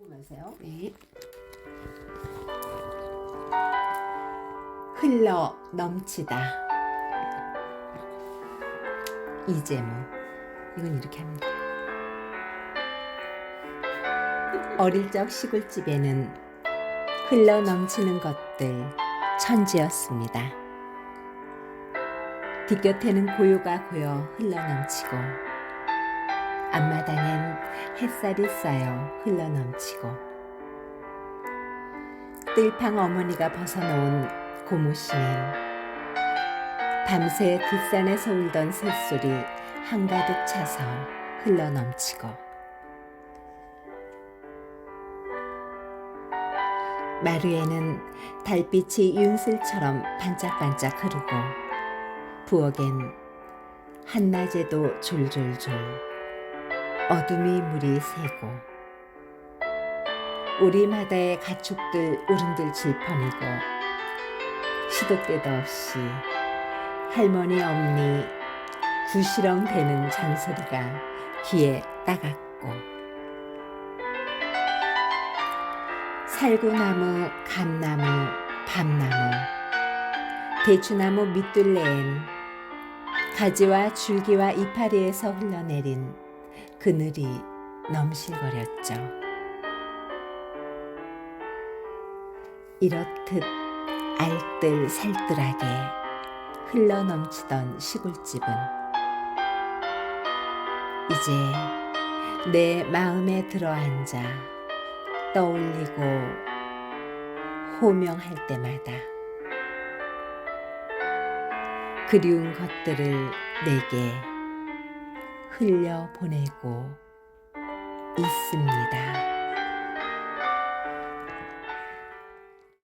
보면서요. 네. 흘러 넘치다. 이제무. 이건 이렇게 합니다. 어릴 적 시골집에는 흘러 넘치는 것들 천지였습니다. 뒷곁에는 고요가 고여 흘러 넘치고 앞마당엔 햇살이 쌓여 흘러 넘치고 뜰팡 어머니가 벗어놓은 고무신은 밤새 뒷산에서 울던 새소리 한가득 차서 흘러 넘치고 마루에는 달빛이 윤슬처럼 반짝반짝 흐르고 부엌엔 한낮에도 졸졸졸 어둠이 물이 새고 우리 마다의 가축들 우른들 질펀이고 시도 때도 없이 할머니 엄니 구시렁 대는 잔소리가 귀에 따갑고 살구나무, 감나무, 밤나무, 대추나무 밑둘레엔 가지와 줄기와 이파리에서 흘러내린 그늘이 넘실거렸죠. 이렇듯 알뜰살뜰하게 흘러 넘치던 시골집은 이제 내 마음에 들어앉아 떠올리고 호명할 때마다 그리운 것들을 내게 흘려 보내고 있습니다.